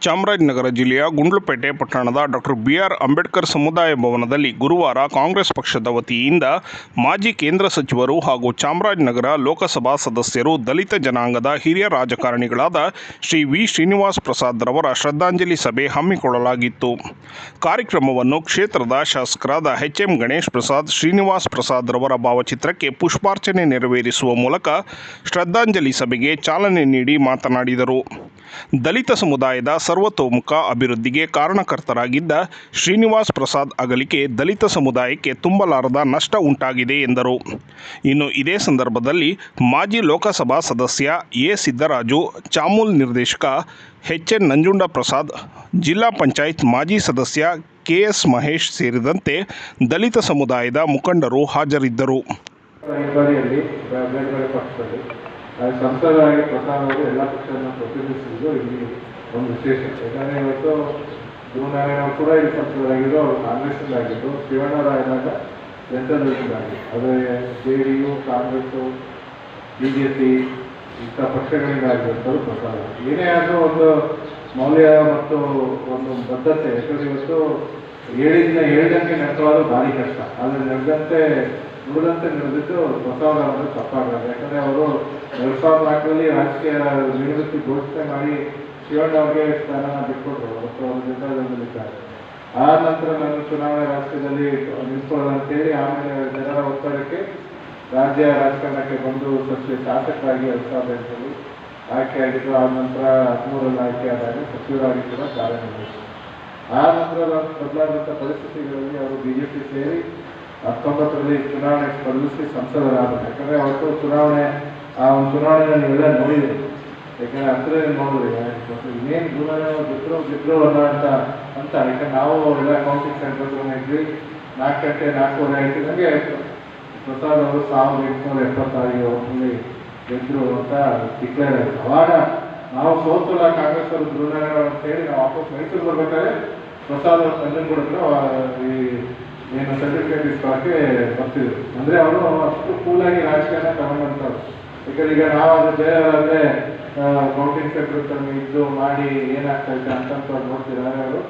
ಚಾಮರಾಜನಗರ ಜಿಲ್ಲೆಯ ಗುಂಡ್ಲುಪೇಟೆ ಪಟ್ಟಣದ doctor B R Ambedkar ಸಮುದಾಯ ಭವನದಲ್ಲಿ ಗುರುವಾರ ಕಾಂಗ್ರೆಸ್ ಪಕ್ಷದ ವತಿಯಿಂದ ಮಾಜಿ ಕೇಂದ್ರ ಸಚಿವರು ಹಾಗೂ ಚಾಮರಾಜನಗರ ಲೋಕಸಭಾ ಸದಸ್ಯರು ದಲಿತ ಜನಾಂಗದ ಹಿರಿಯ ರಾಜಕಾರಣಿಗಳಾದ ಶ್ರೀ ವಿ. ಶ್ರೀನಿವಾಸ್ ಪ್ರಸಾದ್ ರವರ ಶ್ರದ್ಧಾಂಜಲಿ ಸಭೆ ಹಮ್ಮಿಕೊಳ್ಳಲಾಗಿತ್ತು. ಕಾರ್ಯಕ್ರಮವನ್ನು ಕ್ಷೇತ್ರದ ಶಾಸಕರಾದ ಎಚ್ ಎಂ ಗಣೇಶ್ ಪ್ರಸಾದ್, ಶ್ರೀನಿವಾಸ್ ಪ್ರಸಾದ್ ರವರ ಭಾವಚಿತ್ರಕ್ಕೆ ಪುಷ್ಪಾರ್ಚನೆ ನೆರವೇರಿಸುವ ಮೂಲಕ ಶ್ರದ್ಧಾಂಜಲಿ ಸಭೆಗೆ ಚಾಲನೆ ನೀಡಿ ಮಾತನಾಡಿದರು. ದಲಿತ ಸಮುದಾಯದ ಸರ್ವತೋಮುಖ ಅಭಿವೃದ್ಧಿಗೆ ಕಾರಣಕರ್ತರಾಗಿದ್ದ ಶ್ರೀನಿವಾಸ್ ಪ್ರಸಾದ್ ಅಗಲಿಕೆ ದಲಿತ ಸಮುದಾಯಕ್ಕೆ ತುಂಬಲಾರದ ನಷ್ಟ ಉಂಟಾಗಿದೆ ಎಂದರು. ಇನ್ನು ಇದೇ ಸಂದರ್ಭದಲ್ಲಿ ಮಾಜಿ ಲೋಕಸಭಾ ಸದಸ್ಯ ಎ. ಸಿದ್ದರಾಜು, ಚಾಮೂಲ್ ನಿರ್ದೇಶಕ ಎಚ್. ಎನ್. ನಂಜುಂಡ ಪ್ರಸಾದ್ ಜಿಲ್ಲಾ ಪಂಚಾಯತ್ ಮಾಜಿ ಸದಸ್ಯ ಕೆ. ಎಸ್. ಮಹೇಶ್ ಸೇರಿದಂತೆ ದಲಿತ ಸಮುದಾಯದ ಮುಖಂಡರು ಹಾಜರಿದ್ದರು. ಒಂದು ವಿಶೇಷ. ಯಾಕಂದರೆ ಇವತ್ತು ಗುರುನಾರಾಯಣ ಕೂಡ ಇಲ್ಲಿ ಸಂಸದರಾಗಿದ್ದು ಅವರು ಕಾಂಗ್ರೆಸ್ಸಿಂದಾಗಿದ್ದು ಶಿವಣ್ಣವರಾದಾಗ ಜನತಾದಳದಿಂದಾಗಿ ಅದೇ J D U, Congress, B J P, ಇಂಥ ಪಕ್ಷಗಳಿಂದಾಗಿರುತ್ತವರು ಪ್ರಸಾದ ಏನೇ ಆದರೂ ಒಂದು ಮೌಲ್ಯ ಮತ್ತು ಒಂದು ಬದ್ಧತೆ ಯಾಕಂದರೆ ಇವತ್ತು ಹೇಳಿದ್ನ ಹೇಳಿದಂಗೆ ನಡೆಸೋದು ಭಾರಿ ಕಷ್ಟ. ಆದರೆ ನಡೆದಂತೆ ನುಡಿದಂತೆ ನಡೆದಿದ್ದು ಪ್ರಸಾದ ಅಂದರೆ ತಪ್ಪಾಗಲ್ಲ. ಯಾಕಂದರೆ ಅವರು ಎರಡು ಸಾವಿರದ ನಾಲ್ಕರಲ್ಲಿ ರಾಜಕೀಯ ನಿವೃತ್ತಿ ಘೋಷಣೆ ಮಾಡಿ ಶಿವಣ್ಣ ಸ್ಥಾನ ಬಿಟ್ಕೊಂಡು ಜನತಾದಳದಲ್ಲಿದ್ದಾರೆ ಆ ನಂತರ ನಾನು ಚುನಾವಣೆ ನಿಂತ್ಕೊಳ್ಳೋದು ಅಂತೇಳಿ ಆಮೇಲೆ ಜನರ ಒತ್ತಡಕ್ಕೆ ರಾಜ್ಯ ರಾಜಕಾರಣಕ್ಕೆ ಬಂದು ಸಚಿವ ಶಾಸಕರಾಗಿ ಎರಡು ಸಾವಿರದ ಎಂಟರಲ್ಲಿ ಆಯ್ಕೆ ಆಗಿದ್ದು, ಆ ನಂತರ ಹದಿಮೂರಲ್ಲಿ ಆಯ್ಕೆ ಆದಾಗ ಸಚಿವರಾಗಿ ಕೂಡ ಕಾರ್ಯನಿರ್ವಹಿಸಿದರು. ಆ ನಂತರ ಬದಲಾದಂಥ ಪರಿಸ್ಥಿತಿಗಳಲ್ಲಿ ಅವರು ಬಿ ಜೆ ಪಿ ಸೇರಿ ಹತ್ತೊಂಬತ್ತರಲ್ಲಿ ಚುನಾವಣೆ ಸ್ಪರ್ಧಿಸಿ ಸಂಸದರಾದರು. ಯಾಕಂದರೆ ಅವತ್ತು ಚುನಾವಣೆ, ಆ ಒಂದು ಚುನಾವಣೆಯಲ್ಲಿ ನೀವೆಲ್ಲ ನೋಡಿದ್ರಿ ಯಾಕಂದರೆ ಹತ್ತಿರ ನೋಡಿದ್ರೆ ಇನ್ನೇನು ದೂರ ಬಿಟ್ಟರು ಅಲ್ಲ ಅಂತ ಅಂತ. ಯಾಕಂದ್ರೆ ನಾವು ಎಲ್ಲ ಕೌನ್ಸಿಲ್ ಸೆಂಟರ್ ಇದ್ವಿ. ನಾಲ್ಕು ಗಂಟೆ, ನಾಲ್ಕೂವರೆ ಆಯ್ತಿದಂಗೆ ಪ್ರಸಾದ್ ಅವರು ಸಾವಿರದ ಎಂಟುನೂರ ಎಪ್ಪತ್ತಾರು ಅಲ್ಲಿ ಗೆದ್ರು ಅಂತ ಡಿಕ್ಲೇರ್ ಆಯಿತು. ಅವಾಗ ನಾವು ಸೋತಲ್ಲ ಕಾಂಗ್ರೆಸ್ ಅವರು ಧ್ರುವನಾರಾಯಣ ಅಂತ ಹೇಳಿ ನಾವು ವಾಪಸ್ ಮೈಸೂರು ಬರ್ಬೇಕಾದ್ರೆ ಪ್ರಸಾದ್ ಅವರು ಕೊಡಿದ್ರು ಈ ಏನು ಸರ್ಟಿಫಿಕೇಟ್ ಇಸ್ಕೊಳಕ್ಕೆ ಬರ್ತಿದ್ರು. ಅಂದರೆ ಅವರು ಅಷ್ಟು ಕೂಲಾಗಿ ರಾಜಕಾರಣ ತಗೊಂಡಂಥವ್ರು ಯಾಕಂದ್ರೆ ಈಗ ನಾವು ಅದು ಬೇರೆಯವರಾದ್ರೆ ಸೆಂಟರ್ ತಂದು ಇದ್ದು ಮಾಡಿ ಏನಾಗ್ತಾ ಇದೆ ಅಂತಂತ ನೋಡ್ತಿದ್ದಾರೆ ಅವರು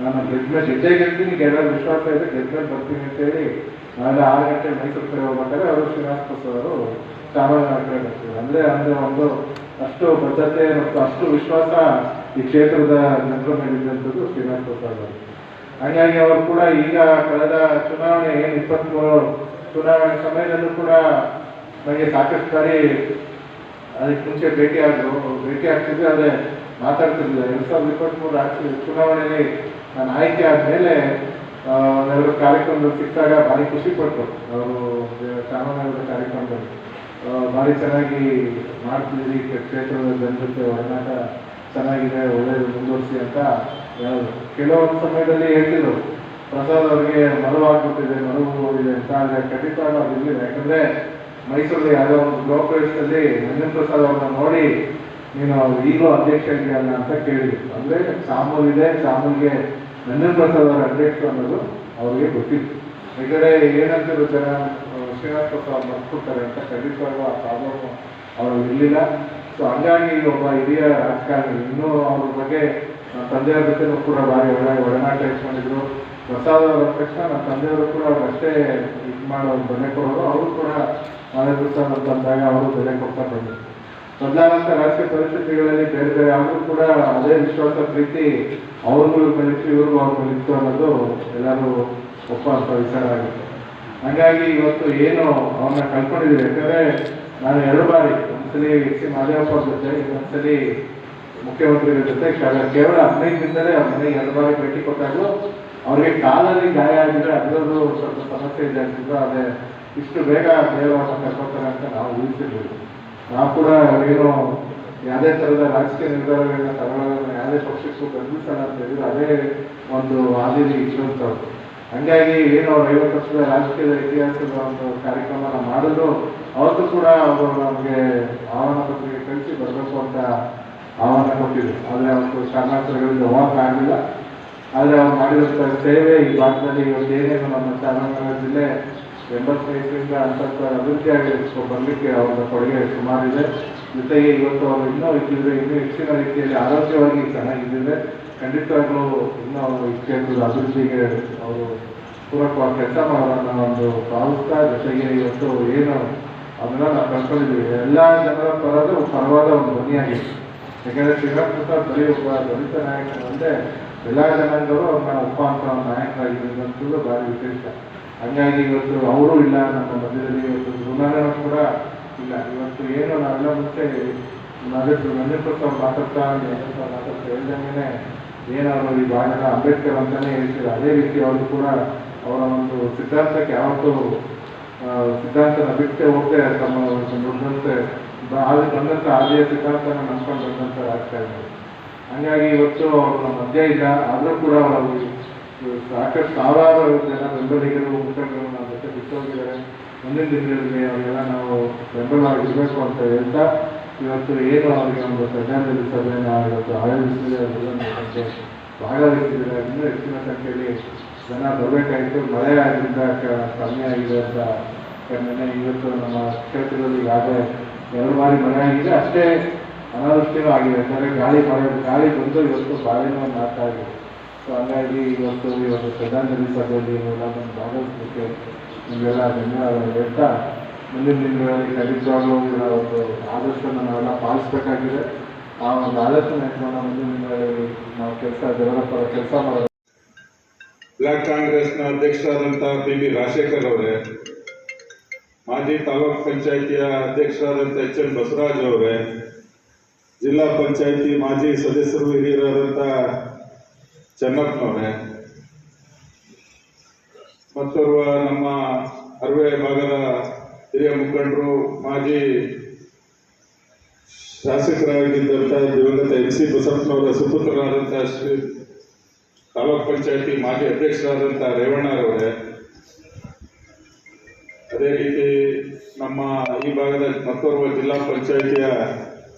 ನಾನು ಗೆದ್ಮೇಲೆ ಹೆಜ್ಜೆ ಗೆಲ್ತೀನಿ ಗೆಲ್ಲ ವಿಶ್ವಾಸ ಇದೆ ಗೆದ್ಮೇಲೆ ಬರ್ತೀನಿ ಅಂತೇಳಿ. ನಾಳೆ ಆರು ಗಂಟೆ ಮೈಸೂರು ಕಡೆ ಹೋಗ್ಬೇಕಾದ್ರೆ ಅವರು ಶ್ರೀನಿವಾಸ ಅವರು ಚಾಮರಾಜನಗರ ಬರ್ತೀವಿ. ಅಂದರೆ ಅಂದರೆ ಒಂದು ಅಷ್ಟು ಬದ್ಧತೆ ಮತ್ತು ಅಷ್ಟು ವಿಶ್ವಾಸ ಈ ಕ್ಷೇತ್ರದ ಜನರ ಮೇಲಿದ್ದಂಥದ್ದು ಶ್ರೀನಿವಾಸ ಪ್ರಸಾದ್ ಅವರು. ಹಾಗಾಗಿ ಅವರು ಕೂಡ ಈಗ ಕಳೆದ ಚುನಾವಣೆ ಏನು ಇಪ್ಪತ್ತ್ಮೂರು ಚುನಾವಣೆ ಸಮಯದಲ್ಲೂ ಕೂಡ ನನಗೆ ಸಾಕಷ್ಟು ಬಾರಿ ಅದಕ್ಕೆ ಮುಂಚೆ ಭೇಟಿ ಆದರು. ಭೇಟಿ ಆಗ್ತಿದ್ದೆ ಅದೇ ಮಾತಾಡ್ತಿರ್ಲಿಲ್ಲ. ಎರಡು ಸಾವಿರದ ಇಪ್ಪತ್ತ್ಮೂರು ರಾಷ್ಟ್ರೀಯ ಚುನಾವಣೆಯಲ್ಲಿ ನಾನು ಆಯ್ಕೆ ಆದಮೇಲೆ ಒಂದೆರಡು ಕಾರ್ಯಕ್ರಮದಲ್ಲಿ ಸಿಕ್ಕಾಗ ಭಾರಿ ಖುಷಿ ಪಟ್ಟರು ಅವರು ಚಾಮರಾಜನಗರ ಕಾರ್ಯಕ್ರಮದಲ್ಲಿ. ಭಾರಿ ಚೆನ್ನಾಗಿ ಮಾಡ್ತಿದ್ದೀರಿ. ಕ್ಷೇತ್ರದ ಜನ ಜೊತೆ ಒಡನಾಟ ಚೆನ್ನಾಗಿದೆ ಒಳ್ಳೆಯದು ಮುಂದುವರಿಸಿ ಅಂತ ಹೇಳಿದ್ರು. ಕೆಲವೊಂದು ಸಮಯದಲ್ಲಿ ಹೇಳ್ತಿದ್ರು. ಪ್ರಸಾದ್ ಅವರಿಗೆ ಮರವಾಗ್ಬಿಟ್ಟಿದೆ ಮರವು ಇದೆ ಅಂತ. ಆದರೆ ಖಂಡಿತ ಅದು ಇರಲಿಲ್ಲ. ಯಾಕಂದರೆ ಮೈಸೂರಲ್ಲಿ ಯಾವುದೋ ಒಂದು ಗೃಹ ಪ್ರವೇಶದಲ್ಲಿ ನಂಜನ್ ಪ್ರಸಾದ್ ಅವ್ರನ್ನ ನೋಡಿ ನೀನು ಈಗಲೂ ಅಧ್ಯಕ್ಷ ಇದೆಯಲ್ಲ ಅಂತ ಕೇಳಿದ್ರು. ಅಂದರೆ ಸಾಮೂಲ್ ಇದೆ, ಸಾಮೂಲ್ಗೆ ನಂಜನ್ ಪ್ರಸಾದ್ ಅವರ ಅಧ್ಯಕ್ಷ ಅನ್ನೋದು ಅವರಿಗೆ ಗೊತ್ತಿತ್ತು. ಈ ಕಡೆ ಏನಂತಿದ್ರು ಜನ ಶ್ರೀನಾಥ್ ಪ್ರಸಾದ್ ಮರ್ತ್ಬಿಡ್ತಾರೆ ಅಂತ ಖಂಡಿತವಾಗೂ ಆ ಪ್ರಾಬ್ಲಮ್ ಅವರು ಇರಲಿಲ್ಲ. ಸೊ ಹಂಗಾಗಿ ಒಬ್ಬ ಹಿರಿಯ ರಾಜಕಾರಣಿ, ಇನ್ನೂ ಅವ್ರ ಬಗ್ಗೆ ನಮ್ಮ ತಂದೆಯವ್ರ ಜೊತೆನೂ ಕೂಡ ಭಾರಿ ಒಳಗೆ ಒಡನಾಟ ಇಟ್ಕೊಂಡಿದ್ರು ಪ್ರಸಾದ್ ಅವರ ತಕ್ಷಣ ನಮ್ಮ ತಂದೆಯವರು ಕೂಡ ಅಷ್ಟೇ ಇದು ಮಾಡೋ ಬೆಲೆ ಕೊಡೋರು. ಅವರು ಕೂಡ ನಾಳೆ ಪ್ರಸಾದ್ ಅಂತ ಅಂದಾಗ ಅವರು ಬೆಲೆ ಕೊಡ್ತಾ ಬಂದರು ಬದಲಾದಂತ ರಾಜಕೀಯ ಪರಿಸ್ಥಿತಿಗಳಲ್ಲಿ ಬೇರೆ ಬೇರೆ ಅವರು ಕೂಡ ಅದೇ ವಿಶ್ವಾಸ ಪ್ರೀತಿ ಅವ್ರಿಗೂ ಬೆಳಿತು ಇವ್ರಿಗೂ ಅವ್ರು ಬೆಳಿತು ಅನ್ನೋದು ಎಲ್ಲರೂ ಒಪ್ಪಂತ ವಿಚಾರ ಆಗುತ್ತೆ. ಹಾಗಾಗಿ ಇವತ್ತು ಏನು ಅವನ್ನ ಕಳ್ಕೊಂಡಿದ್ದೀವಿ ಯಾಕಂದರೆ ನಾನು ಎರಡು ಬಾರಿ ಒಂದ್ಸಲಿ ಸಿ ಮಾದೇವಪ್ಪ ಜೊತೆ, ಇನ್ನೊಂದ್ಸಲಿ ಮುಖ್ಯಮಂತ್ರಿಗಳ ಜೊತೆ, ಕೇವಲ ಕೇವಲ ಹದಿನೈದು ದಿನದಲ್ಲೇ ಅವ್ರ ಮನೆಗೆ ಎರಡು ಬಾರಿ ಭೇಟಿ ಕೊಟ್ಟಾಗಲೂ ಅವ್ರಿಗೆ ಕಾಲಲ್ಲಿ ಗಾಯ ಆಗಿದ್ರೆ ಅದರದ್ದು ಸ್ವಲ್ಪ ಸಮಸ್ಯೆ ಇದೆ ಅಂತಿದ್ರು ಅದೇ ಇಷ್ಟು ಬೇಗ ದೇವರನ್ನ ಕರ್ಕೊತಾರೆ ಅಂತ ನಾವು ಊಹಿಸಿರ್ಲಿಲ್ಲ ನಾವು ಕೂಡ ಏನು ಯಾವುದೇ ಥರದ ರಾಜಕೀಯ ನಿರ್ಧಾರಗಳನ್ನ ತಗೊಳ್ಳೋದನ್ನ ಯಾವುದೇ ಪಕ್ಷಕ್ಕೂ ಬೆಂಬಲಿಸಲ್ಲ ಅಂತ ಹೇಳಿದ್ರು ಅದೇ ಒಂದು ಹಾದಿಲಿ ಇರುವಂಥವ್ರು ಹಂಗಾಗಿ ಏನು ಐವತ್ತು ವರ್ಷದ ರಾಜಕೀಯದ ಇತಿಹಾಸದ ಒಂದು ಕಾರ್ಯಕ್ರಮನ ಮಾಡಿದ್ರು, ಅವತ್ತು ಕೂಡ ಅವರು ನಮಗೆ ಆಹ್ವಾನ ಪತ್ರಿಕೆ ಕಳಿಸಿ ಬರಬೇಕು ಅಂತ ಆಹ್ವಾನ ಕೊಟ್ಟಿದ್ರು. ಆದರೆ ಅವತ್ತು ಕಾರಣಾಂತರಗಳಿಂದ ಆಗಲಿಲ್ಲ. ಆದರೆ ಅವ್ರು ಮಾಡಿದಂಥ ಸೇವೆ ಈ ಭಾಗದಲ್ಲಿ ಇವತ್ತು ಏನೇನು ನಮ್ಮ ಚಾಮರಾಜನಗರ ಜಿಲ್ಲೆ ಎಂಬತ್ತೈದರಿಂದ ಅಂತರ್ತ ಅಭಿವೃದ್ಧಿಯಾಗಿ ಬರಲಿಕ್ಕೆ ಅವರ ಕೊಡುಗೆ ಸುಮಾರಿದೆ ಜೊತೆಗೆ ಇವತ್ತು ಅವರು ಇನ್ನೂ ಇದ್ದಿದ್ರೆ ಇನ್ನೂ ಹೆಚ್ಚಿನ ರೀತಿಯಲ್ಲಿ ಆರೋಗ್ಯವಾಗಿ ಚೆನ್ನಾಗಿದ್ದಿದ್ರೆ ಖಂಡಿತವಾಗ್ಲೂ ಇನ್ನೂ ಅವರು ಈ ಕ್ಷೇತ್ರದ ಅಭಿವೃದ್ಧಿಗೆ ಅವರು ಪೂರಕವಾಗಿ ಕೆಲಸ ಮಾಡೋದನ್ನ ಒಂದು ಭಾವಿಸ್ತಾ ಜೊತೆಗೆ ಇವತ್ತು ಏನು ಅದನ್ನ ನಾವು ಕಳ್ಕೊಂಡಿದ್ದೀವಿ. ಎಲ್ಲ ಜನರ ಪರದ ಪರವಾದ ಒಂದು ಧ್ವನಿಯಾಗಿದೆ. ಯಾಕಂದರೆ ಶ್ರೀರಾಮ್ ಪ್ರಸಾದ್ ಬರೀ ಒಬ್ಬ ದಲಿತ ನಾಯಕ ಒಂದೇ ಎಲ್ಲ ಜನಾಂಗವರು ಅವ್ರನ್ನ ಉಪ ಅಂತ ಒಂದು ನಾಯಕರಾಗಿರೋದಂತೂ ಭಾರಿ ವಿಶೇಷ. ಹಂಗಾಗಿ ಇವತ್ತು ಅವರು ಇಲ್ಲ, ನಮ್ಮ ಮಧ್ಯದಲ್ಲಿ ಇವತ್ತು ಗುರುನಾರಾಯಣ ಕೂಡ ಇಲ್ಲ. ಇವತ್ತು ಏನು ನಾವೆಲ್ಲ ಮುಂಚೆ ನರೇಂದ್ರ ಪ್ರಸಾದ್ ಮಾತಾಡ್ತಾ ಪ್ರಸಾದ್ ಮಾತಾಡ್ತಾ ಹೇಳ್ದಂಗೆ ಏನವರು ಈ ಭಾಗದ ಅಂಬೇಡ್ಕರ್ ಅಂತಾನೆ ಹೇಳ್ತೀರ. ಅದೇ ರೀತಿ ಅವರು ಕೂಡ ಅವರ ಒಂದು ಸಿದ್ಧಾಂತಕ್ಕೆ ಯಾವತ್ತೂ ಸಿದ್ಧಾಂತನ ಬಿಟ್ಟೆ ಹೋಗದೆ ತಮ್ಮ ನುಡಿದಂತೆ ಆದಿ ಬಂದಂಥ ಆದಿಯ ಸಿದ್ಧಾಂತನ ನಂಬ್ಕೊಂಡು ಬಂದಂಥ ಇದ್ದಾರೆ. ಹಂಗಾಗಿ ಇವತ್ತು ಅವರು ನಮ್ಮ ಮಧ್ಯ ಇಲ್ಲ ಆದರೂ ಕೂಡ ಅವರು ಸಾಕಷ್ಟು ಸಾವಿರಾರು ಜನ ಬೆಂಬಲಿಗರು ಮುಖಂಡರು ನಾವು ಜೊತೆ ಬಿಟ್ಟು ಹೋಗಿದ್ದಾರೆ ಮುಂದಿನ ದಿನಗಳಲ್ಲಿ ಅವರೆಲ್ಲ ನಾವು ಬೆಂಬಲವಾಗಿರಬೇಕು ಅಂತ ಹೇಳ್ತಾ ಇವತ್ತು ಏನು ಅವರಿಗೆ ಒಂದು ಶ್ರದ್ಧಾಂಜಲಿ ಸಭೆಯನ್ನು ಇವತ್ತು ಆಯೋಜಿಸಿದೆ ಅದೆಲ್ಲ ಸಂಖ್ಯೆ ಭಾಗವಹಿಸಿದ್ದಾರೆ ಇನ್ನೂ ಹೆಚ್ಚಿನ ಸಂಖ್ಯೆಯಲ್ಲಿ ಜನ ಬರಬೇಕಾಯಿತು ಮಳೆ ಆಗಿದ್ದ ಕಮ್ಮಿ ಆಗಿದೆ ಅಂತ ಕಣ್ಣೆ ಇವತ್ತು ನಮ್ಮ ಕ್ಷೇತ್ರದಲ್ಲಿ ಈಗಾಗಲೇ ಎರಡು ಬಾರಿ ಮಳೆ ಆಗಿದೆ. ಅಷ್ಟೇ ಅನಾವೃಷ್ಟಿನೂ ಆಗಿದೆ. ಯಾಕಂದರೆ ಗಾಳಿ ಮಳೆ ಗಾಳಿ ಬಂದು ಇವತ್ತು ಬಾಳೆನೂ ಆಗ್ತಾ ಇದೆ. ಸೊ ಹಾಗಾಗಿ ಇವತ್ತು ಒಂದು ಶ್ರದ್ಧಾಂಜಲಿ ಸಭೆಯಲ್ಲಿ ನೀವೆಲ್ಲ ಭಾಗವಹಿಸಲಿಕ್ಕೆ ನಿಮಗೆಲ್ಲ ಧನ್ಯವಾದ ಹೇಳ್ತಾ ಮುಂದಿನ ದಿನಗಳಲ್ಲಿ ಖಂಡಿತವಾಗ್ಲೂ ಇವರ ಒಂದು ಆದರ್ಶವನ್ನು ನಾವೆಲ್ಲ ಪಾಲಿಸಬೇಕಾಗಿದೆ. ಆ ಒಂದು ಆದರ್ಶ ಇಟ್ಕೊಂಡು ಮುಂದಿನ ದಿನಗಳಲ್ಲಿ ನಾವು ಕೆಲಸ ಜನರ ಕೆಲಸ ಮಾಡೋದು. ಬ್ಲಾಕ್ ಕಾಂಗ್ರೆಸ್ನ ಅಧ್ಯಕ್ಷರಾದಂಥ ಪಿ ಬಿ ರಾಜಶೇಖರ್ ಅವರೇ, ಮಾಜಿ ತಾಲೂಕ್ ಪಂಚಾಯಿತಿಯ ಅಧ್ಯಕ್ಷರಾದಂಥ ಎಚ್ ಎನ್ ಬಸವರಾಜ್ ಅವರೇ, ಜಿಲ್ಲಾ ಪಂಚಾಯಿತಿ ಮಾಜಿ ಸದಸ್ಯರು ಹಿರಿಯರಾದಂಥ ಚೆನ್ನಪ್ಪನವರೇ. ಮತ್ತೋರ್ವ ನಮ್ಮ ಅರವೆ ಭಾಗದ ಹಿರಿಯ ಮುಖಂಡರು, ಮಾಜಿ ಶಾಸಕರಾಗಿದ್ದಂಥ ದಿವಂಗತ ಎಚ್ ಸಿ ಬಸಪ್ಪನವರ ಸುಪುತ್ರರಾದಂಥ ಶ್ರೀ ತಾಲೂಕ್ ಪಂಚಾಯತಿ ಮಾಜಿ ಅಧ್ಯಕ್ಷರಾದಂಥ ರೇವಣ್ಣರವರೇ. ಅದೇ ರೀತಿ ನಮ್ಮ ಈ ಭಾಗದ ಮತ್ತೋರ್ವ ಜಿಲ್ಲಾ ಪಂಚಾಯಿತಿಯ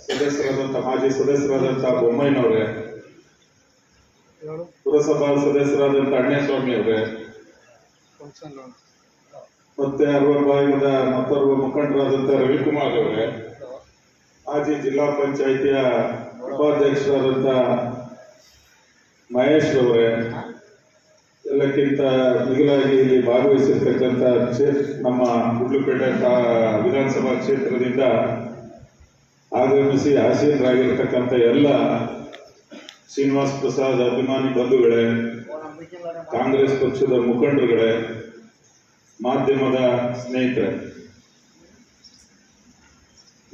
ಸದಸ್ಯರಾದಂಥ, ಮಾಜಿ ಸದಸ್ಯರಾದಂಥ ಬೊಮ್ಮಯ್ಯನವರೇ ಪುರಸಭಾ ಸದಸ್ಯರಾದಂಥ ಅಣ್ಣಸ್ವಾಮಿ ಅವರೇ. ಮತ್ತೆ ಅವರ ಭಾಗದ ಮತ್ತೋರ್ವ ಮುಖಂಡರಾದಂಥ ರವಿಕುಮಾರ್ ಅವರೇ. ಮಾಜಿ ಜಿಲ್ಲಾ ಪಂಚಾಯತಿಯ ಉಪಾಧ್ಯಕ್ಷರಾದಂಥ ಮಹೇಶ್ ಅವರೇ. ಎಲ್ಲಕ್ಕಿಂತ ಮಿಗಿಲಾಗಿ ಇಲ್ಲಿ ಭಾಗವಹಿಸಿರ್ತಕ್ಕಂಥ ಕ್ಷೇತ್ರ ನಮ್ಮ ಗುಡ್ಲುಪೇಟೆ ವಿಧಾನಸಭಾ ಕ್ಷೇತ್ರದಿಂದ ಆಗಮಿಸಿ ಆಸೀನರಾಗಿರ್ತಕ್ಕಂಥ ಎಲ್ಲ ಶ್ರೀನಿವಾಸ್ ಪ್ರಸಾದ್ ಅಭಿಮಾನಿ ಬಂಧುಗಳೇ, ಕಾಂಗ್ರೆಸ್ ಪಕ್ಷದ ಮುಖಂಡರುಗಳೇ, ಮಾಧ್ಯಮದ ಸ್ನೇಹಿತರೆ.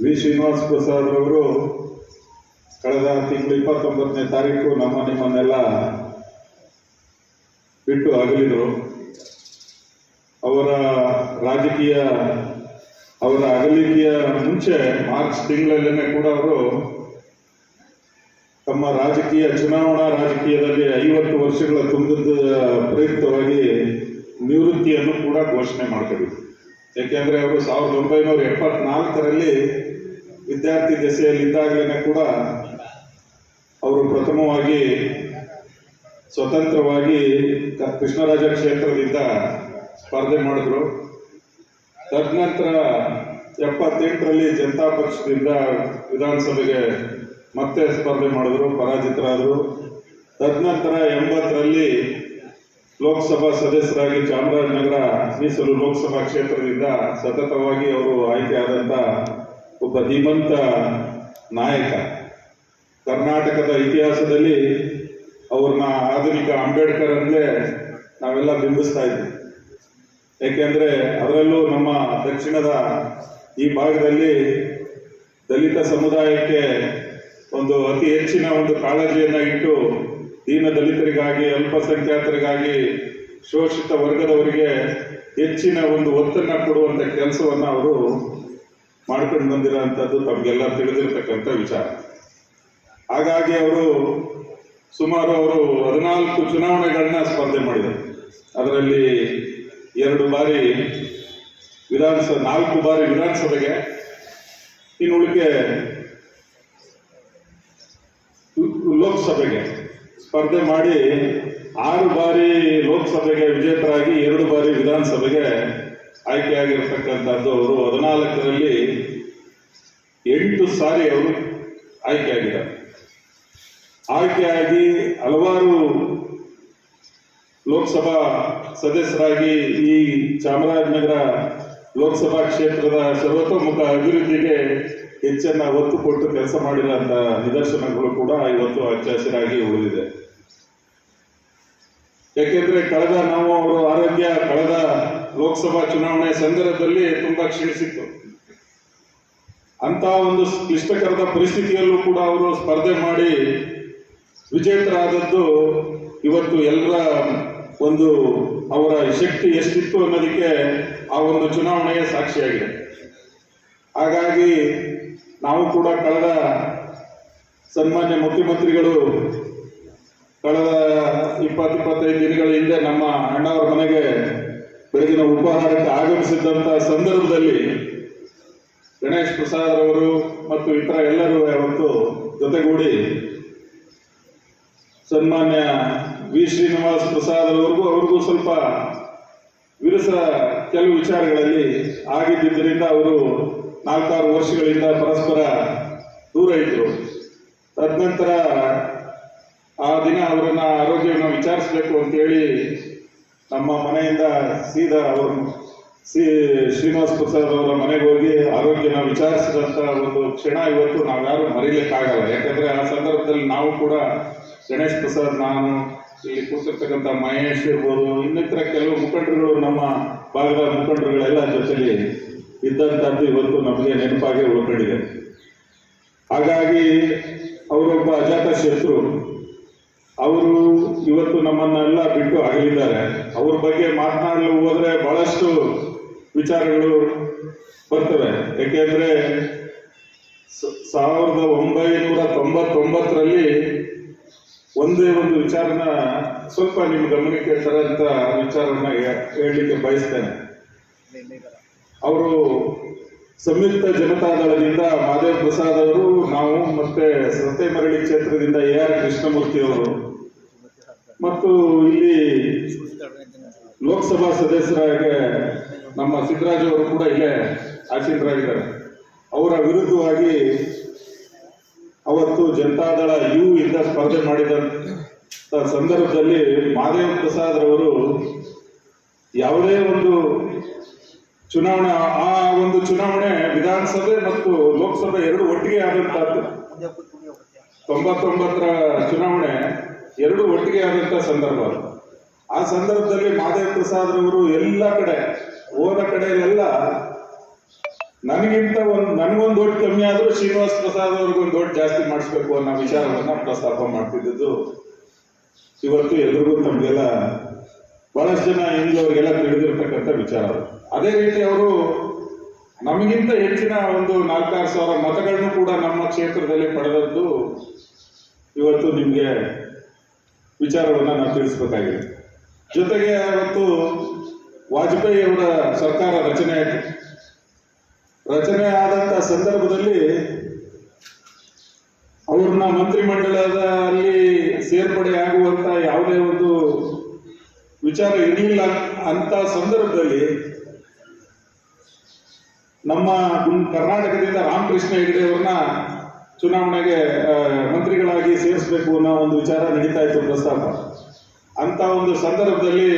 ವಿ. ಶ್ರೀನಿವಾಸ್ ಪ್ರಸಾದ್ ಅವರು ಕಳೆದ ತಿಂಗಳ ಇಪ್ಪತ್ತೊಂಬತ್ತನೇ ತಾರೀಕು ನಮ್ಮ ನಿಮ್ಮನ್ನೆಲ್ಲ ಬಿಟ್ಟು ಅಗಲಿದರು. ಅವರ ರಾಜಕೀಯ, ಅವರ ಅಗಲಿಕೆಯ ಮುಂಚೆ ಮಾರ್ಚ್ ತಿಂಗಳಲ್ಲೇನೆ ಕೂಡ ಅವರು ತಮ್ಮ ರಾಜಕೀಯ ಚುನಾವಣಾ ರಾಜಕೀಯದಲ್ಲಿ ಐವತ್ತು ವರ್ಷಗಳ ತುಂಬಿದ ಪ್ರಯುಕ್ತವಾಗಿ ನಿವೃತ್ತಿಯನ್ನು ಕೂಡ ಘೋಷಣೆ ಮಾಡ್ಕೊಂಡಿದ್ರು. ಯಾಕೆಂದ್ರೆ ಅವರು ಸಾವಿರದ ಒಂಬೈನೂರ ಎಪ್ಪತ್ನಾಲ್ಕರಲ್ಲಿ ವಿದ್ಯಾರ್ಥಿ ದೆಸೆಯಲ್ಲಿದ್ದಾಗಲೇ ಕೂಡ ಅವರು ಪ್ರಥಮವಾಗಿ ಸ್ವತಂತ್ರವಾಗಿ ಕೃಷ್ಣರಾಜ ಕ್ಷೇತ್ರದಿಂದ ಸ್ಪರ್ಧೆ ಮಾಡಿದ್ರು. ತದನಂತರ ಎಪ್ಪತ್ತೆಂಟರಲ್ಲಿ ಜನತಾ ಪಕ್ಷದಿಂದ ವಿಧಾನಸಭೆಗೆ ಮತ್ತೆ ಸ್ಪರ್ಧೆ ಮಾಡಿದ್ರು, ಪರಾಜಿತರಾದರು. ತದನಂತರ ಎಂಬತ್ತರಲ್ಲಿ ಲೋಕಸಭಾ ಸದಸ್ಯರಾಗಿ ಚಾಮರಾಜನಗರ ಮೀಸಲು ಲೋಕಸಭಾ ಕ್ಷೇತ್ರದಿಂದ ಸತತವಾಗಿ ಅವರು ಆಯ್ಕೆಯಾದಂಥ ಒಬ್ಬ ಧೀಮಂತ ನಾಯಕ. ಕರ್ನಾಟಕದ ಇತಿಹಾಸದಲ್ಲಿ ಅವ್ರನ್ನ ಆಧುನಿಕ ಅಂಬೇಡ್ಕರ್ ಅಂದ್ರೆ ನಾವೆಲ್ಲ ಬಿಂಬಿಸ್ತಾ ಇದ್ವಿ. ಏಕೆಂದರೆ ಅದರಲ್ಲೂ ನಮ್ಮ ದಕ್ಷಿಣದ ಈ ಭಾಗದಲ್ಲಿ ದಲಿತ ಸಮುದಾಯಕ್ಕೆ ಒಂದು ಅತಿ ಹೆಚ್ಚಿನ ಒಂದು ಕಾಳಜಿಯನ್ನ ಇಟ್ಟು ದೀನ ದಲಿತರಿಗಾಗಿ, ಅಲ್ಪಸಂಖ್ಯಾತರಿಗಾಗಿ ಶೋಷಿತ ವರ್ಗದವರಿಗೆ ಹೆಚ್ಚಿನ ಒಂದು ಒತ್ತನ್ನ ಕೊಡುವಂತ ಕೆಲಸವನ್ನ ಅವರು ಮಾಡ್ಕೊಂಡು ಬಂದಿರೋಂಥದ್ದು ತಮಗೆಲ್ಲ ತಿಳಿದಿರ್ತಕ್ಕಂಥ ವಿಚಾರ. ಹಾಗಾಗಿ ಅವರು ಸುಮಾರು ಅವರು ಹದಿನಾಲ್ಕು ಚುನಾವಣೆಗಳನ್ನ ಸ್ಪರ್ಧೆ ಮಾಡಿದರು. ಅದರಲ್ಲಿ ಎರಡು ಬಾರಿ ವಿಧಾನಸಭೆ ನಾಲ್ಕು ಬಾರಿ ವಿಧಾನಸಭೆಗೆ, ಇನ್ನು ಉಳಿಕೆ ಲೋಕಸಭೆಗೆ. ಸ್ಪರ್ಧೆ ಮಾಡಿ ಆರು ಬಾರಿ ಲೋಕಸಭೆಗೆ ವಿಜೇತರಾಗಿ, ಎರಡು ಬಾರಿ ವಿಧಾನಸಭೆಗೆ ಆಯ್ಕೆಯಾಗಿರ್ತಕ್ಕಂಥದ್ದು ಅವರು. ಹದಿನಾಲ್ಕರಲ್ಲಿ ಎಂಟು ಸಾರಿ ಅವರು ಆಯ್ಕೆಯಾಗಿದ್ದಾರೆ. ಆಯ್ಕೆಯಾಗಿ ಹಲವಾರು ಲೋಕಸಭಾ ಸದಸ್ಯರಾಗಿ ಈ ಚಾಮರಾಜನಗರ ಲೋಕಸಭಾ ಕ್ಷೇತ್ರದ ಸರ್ವತೋಮುಖ ಅಭಿವೃದ್ಧಿಗೆ ಹೆಚ್ಚನ್ನ ಒತ್ತು ಕೊಟ್ಟು ಕೆಲಸ ಅಂತ ನಿದರ್ಶನಗಳು ಕೂಡ ಇವತ್ತು ಹಚ್ಚ ಹಸಿರಾಗಿ ಉಳಿದಿದೆ. ಯಾಕೆಂದ್ರೆ ಕಳೆದ ನಾವು ಅವರ ಆರೋಗ್ಯ, ಕಳೆದ ಲೋಕಸಭಾ ಚುನಾವಣೆ ಸಂದರ್ಭದಲ್ಲಿ ತುಂಬಾ ಕ್ಷೀಣಿಸಿತ್ತು. ಅಂತ ಒಂದು ಕ್ಲಿಷ್ಟಕರದ ಪರಿಸ್ಥಿತಿಯಲ್ಲೂ ಕೂಡ ಅವರು ಸ್ಪರ್ಧೆ ಮಾಡಿ ವಿಜೇತರಾದದ್ದು ಇವತ್ತು ಎಲ್ಲರ ಒಂದು ಅವರ ಶಕ್ತಿ ಎಷ್ಟಿತ್ತು ಅನ್ನೋದಕ್ಕೆ ಆ ಒಂದು ಚುನಾವಣೆಗೆ ಸಾಕ್ಷಿಯಾಗಿದೆ. ಹಾಗಾಗಿ ನಾವು ಕೂಡ ಕಳೆದ ಸನ್ಮಾನ್ಯ ಮುಖ್ಯಮಂತ್ರಿಗಳು ಕಳೆದ ಇಪ್ಪತ್ತು ಇಪ್ಪತ್ತೈದು ದಿನಗಳ ಹಿಂದೆ ನಮ್ಮ ಅಣ್ಣವರ ಮನೆಗೆ ಬೆಳಗಿನ ಉಪಹಾರಕ್ಕೆ ಆಗಮಿಸಿದ್ದಂಥ ಸಂದರ್ಭದಲ್ಲಿ ಗಣೇಶ್ ಪ್ರಸಾದ್ ಅವರು ಮತ್ತು ಇತರ ಎಲ್ಲರೂ ಅವತ್ತು ಜೊತೆಗೂಡಿ ಸನ್ಮಾನ್ಯ ವಿ ಶ್ರೀನಿವಾಸ್ ಪ್ರಸಾದ್ ಅವರಿಗೂ ಅವ್ರಿಗೂ ಸ್ವಲ್ಪ ವಿರಸ ಕೆಲವು ವಿಚಾರಗಳಲ್ಲಿ ಆಗಿದ್ದರಿಂದ ಅವರು ನಾಲ್ಕಾರು ವರ್ಷಗಳಿಂದ ಪರಸ್ಪರ ದೂರ ಇದ್ರು. ತದನಂತರ ಆ ದಿನ ಅವರನ್ನ ಆರೋಗ್ಯವನ್ನು ವಿಚಾರಿಸಬೇಕು ಅಂತೇಳಿ ನಮ್ಮ ಮನೆಯಿಂದ ಸೀದಾ ಅವರು ಶ್ರೀ ಶ್ರೀನಿವಾಸ ಪ್ರಸಾದ್ ಅವರ ಮನೆಗೆ ಹೋಗಿ ಆರೋಗ್ಯನ ವಿಚಾರಿಸಿದಂತ ಒಂದು ಕ್ಷಣ ಇವತ್ತು ನಾವ್ಯಾರು ಮರೀಲಿಕ್ಕಾಗಲ್ಲ ಯಾಕಂದ್ರೆ ಆ ಸಂದರ್ಭದಲ್ಲಿ ನಾವು ಕೂಡ ಗಣೇಶ್ ಪ್ರಸಾದ್, ನಾನು, ಇಲ್ಲಿ ಕೂತಿರ್ತಕ್ಕಂಥ ಮಹೇಶ್ ಇರ್ಬೋದು, ಇನ್ನಿತರ ಕೆಲವು ಮುಖಂಡರುಗಳು ನಮ್ಮ ಭಾಗದ ಮುಖಂಡರುಗಳೆಲ್ಲ ಜೊತೆಲಿ ಇದ್ದಂಥದ್ದು ಇವತ್ತು ನಮಗೆ ನೆನಪಾಗಿ ಉಳ್ಕೊಂಡಿದೆ ಹಾಗಾಗಿ ಅವರೊಬ್ಬ ಅಜಾತ ಶತ್ರು, ಅವರು ಇವತ್ತು ನಮ್ಮನ್ನೆಲ್ಲ ಬಿಟ್ಟು ಅಗಲಿದ್ದಾರೆ. ಅವ್ರ ಬಗ್ಗೆ ಮಾತನಾಡಲು ಹೋದ್ರೆ ಬಹಳಷ್ಟು ವಿಚಾರಗಳು ಬರ್ತವೆ. ಯಾಕೆಂದ್ರೆ ಸ- ಸಾವಿರದ ಒಂಬೈನೂರ ತೊಂಬತ್ತೊಂಬತ್ತರಲ್ಲಿ ಒಂದೇ ಒಂದು ವಿಚಾರನ ಸ್ವಲ್ಪ ನಿಮ್ಮ ಗಮನಕ್ಕೆ ತರಂತ ವಿಚಾರನ ಹೇಳಲಿಕ್ಕೆ ಬಯಸ್ತೇನೆ. ಅವರು ಸಂಯುಕ್ತ ಜನತಾದಳದಿಂದ ಮಾದೇವ್ ಪ್ರಸಾದ್ ಅವರು, ನಾವು ಮತ್ತೆ ಸಂತೆ ಮರಳಿ ಕ್ಷೇತ್ರದಿಂದ ಎ ಆರ್ ಕೃಷ್ಣಮೂರ್ತಿ ಅವರು. ಮತ್ತು ಇಲ್ಲಿ ಲೋಕಸಭಾ ಸದಸ್ಯರಾಗಿ ನಮ್ಮ ಸಿದ್ದರಾಜ್ ಅವರು ಕೂಡ ಇಲ್ಲೇ ಆಸೀನರಾಗಿದ್ದಾರೆ. ಅವರ ವಿರುದ್ಧವಾಗಿ ಅವತ್ತು ಜನತಾದಳ ಯು ಇಂದ ಸ್ಪರ್ಧೆ ಮಾಡಿದ ಸಂದರ್ಭದಲ್ಲಿ ಮಾದೇವ್ ಪ್ರಸಾದ್ ರವರು ಯಾವುದೇ ಒಂದು ಚುನಾವಣೆ, ಆ ಒಂದು ಚುನಾವಣೆ ವಿಧಾನಸಭೆ ಮತ್ತು ಲೋಕಸಭೆ ಎರಡು ಒಟ್ಟಿಗೆ ಆದಂತಹದ್ದು. ತೊಂಬತ್ತೊಂಬತ್ತರ ಚುನಾವಣೆ ಎರಡು ಒಟ್ಟಿಗೆ ಆದಂತ ಸಂದರ್ಭ. ಆ ಸಂದರ್ಭದಲ್ಲಿ ಮಾದೇವ್ ಪ್ರಸಾದ್ ರವರು ಎಲ್ಲ ಕಡೆ, ಹೋದ ಕಡೆಯಲ್ಲೆಲ್ಲ ನನಗಿಂತ ಒಂದು, ನನಗೊಂದು ಓಟ್ ಕಮ್ಮಿ ಆದರೂ ಶ್ರೀನಿವಾಸ್ ಪ್ರಸಾದ್ ಅವ್ರಿಗೊಂದು ಓಟ್ ಜಾಸ್ತಿ ಮಾಡಿಸ್ಬೇಕು ಅನ್ನೋ ವಿಚಾರವನ್ನ ಪ್ರಸ್ತಾಪ ಮಾಡ್ತಿದ್ದು ಇವತ್ತು ಎಲ್ರಿಗೂ ನಮಗೆಲ್ಲ ಬಹಳಷ್ಟು ಜನ ಹಿಂದಿನವರಿಗೆಲ್ಲ ತಿಳಿದಿರ್ತಕ್ಕಂಥ ವಿಚಾರ ಅದು. ರೀತಿ ಅವರು ನಮಗಿಂತ ಹೆಚ್ಚಿನ ಒಂದು ನಾಲ್ಕಾರು ಸಾವಿರ ಮತಗಳನ್ನು ಕೂಡ ನಮ್ಮ ಕ್ಷೇತ್ರದಲ್ಲಿ ಪಡೆದದ್ದು ಇವತ್ತು ನಿಮಗೆ ವಿಚಾರವನ್ನು ನಾನು ತಿಳಿಸ್ಬೇಕಾಗಿದೆ ಜೊತೆಗೆ ಅವತ್ತು ವಾಜಪೇಯಿ ಅವರ ಸರ್ಕಾರ ರಚನೆ ಆಯಿತು ರಚನೆ ಆದಂತ ಸಂದರ್ಭದಲ್ಲಿ ಅವ್ರನ್ನ ಮಂತ್ರಿಮಂಡಲದಲ್ಲಿ ಸೇರ್ಪಡೆ ಆಗುವಂತ ಯಾವುದೇ ಒಂದು ವಿಚಾರ ಇರಲಿಲ್ಲ ಅಂತ ಸಂದರ್ಭದಲ್ಲಿ ನಮ್ಮ ಕರ್ನಾಟಕದಿಂದ ರಾಮಕೃಷ್ಣ ಹೆಗಡೆ ಅವ್ರನ್ನ ಚುನಾವಣೆಗೆ ಮಂತ್ರಿಗಳಾಗಿ ಸೇರಿಸಬೇಕು ಅನ್ನೋ ಒಂದು ವಿಚಾರ ನಡೀತಾ ಇತ್ತು ಪ್ರಸ್ತಾಪ. ಅಂತ ಒಂದು ಸಂದರ್ಭದಲ್ಲಿ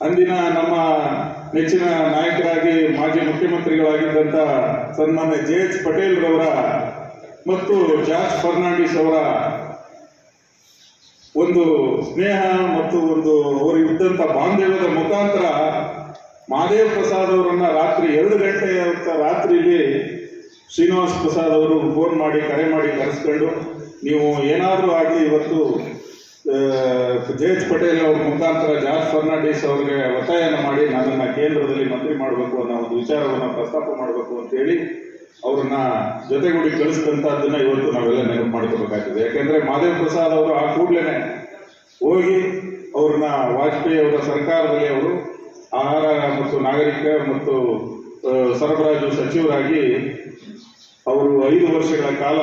ಅಂದಿನ ನಮ್ಮ ನೆಚ್ಚಿನ ನಾಯಕರಾಗಿ, ಮಾಜಿ ಮುಖ್ಯಮಂತ್ರಿಗಳಾಗಿದ್ದಂಥ ಸನ್ಮಾನ್ಯ ಜೆ ಎಚ್ ಪಟೇಲ್ ರವರ ಮತ್ತು ಜಾರ್ಜ್ ಫರ್ನಾಂಡಿಸ್ ಅವರ ಒಂದು ಸ್ನೇಹ ಮತ್ತು ಒಂದು ಅವರು ಇದ್ದಂತ ಬಾಂಧವ್ಯದ ಮುಖಾಂತರ ಮಹಾದೇವ್ ಪ್ರಸಾದ್ ಅವರನ್ನ ರಾತ್ರಿ ಎರಡು ಗಂಟೆ ರಾತ್ರಿಲಿ ಶ್ರೀನಿವಾಸ್ ಪ್ರಸಾದ್ ಅವರು ಫೋನ್ ಮಾಡಿ, ಕರೆ ಮಾಡಿ ಕರೆಸ್ಕೊಂಡು, ನೀವು ಏನಾದರೂ ಆಗಲಿ ಇವತ್ತು ಜೆ ಪಟೇಲ್ ಅವ್ರ ಮುಖಾಂತರ ಜಾರ್ಜ್ ಫರ್ನಾಂಡಿಸ್ ಅವರಿಗೆ ಒತ್ತಾಯನ ಮಾಡಿ ನನ್ನನ್ನು ಕೇಂದ್ರದಲ್ಲಿ ಮಂತ್ರಿ ಮಾಡಬೇಕು ಅನ್ನೋ ಒಂದು ವಿಚಾರವನ್ನು ಪ್ರಸ್ತಾಪ ಮಾಡಬೇಕು ಅಂತ ಹೇಳಿ ಅವ್ರನ್ನ ಜೊತೆಗೂಡಿ ಕಳಿಸಿದಂತಹದ್ದನ್ನ ಇವತ್ತು ನಾವೆಲ್ಲ ನೆನಪು ಮಾಡ್ಕೋಬೇಕಾಗ್ತದೆ. ಯಾಕೆಂದ್ರೆ ಮಾದೇವ್ ಪ್ರಸಾದ್ ಅವರು ಆ ಕೂಡಲೇ ಹೋಗಿ ಅವ್ರನ್ನ ವಾಜಪೇಯಿ ಅವರ ಸರ್ಕಾರದಲ್ಲಿ ಅವರು ಆಹಾರ ಮತ್ತು ನಾಗರಿಕ ಮತ್ತು ಸರಬರಾಜು ಸಚಿವರಾಗಿ ಅವರು ಐದು ವರ್ಷಗಳ ಕಾಲ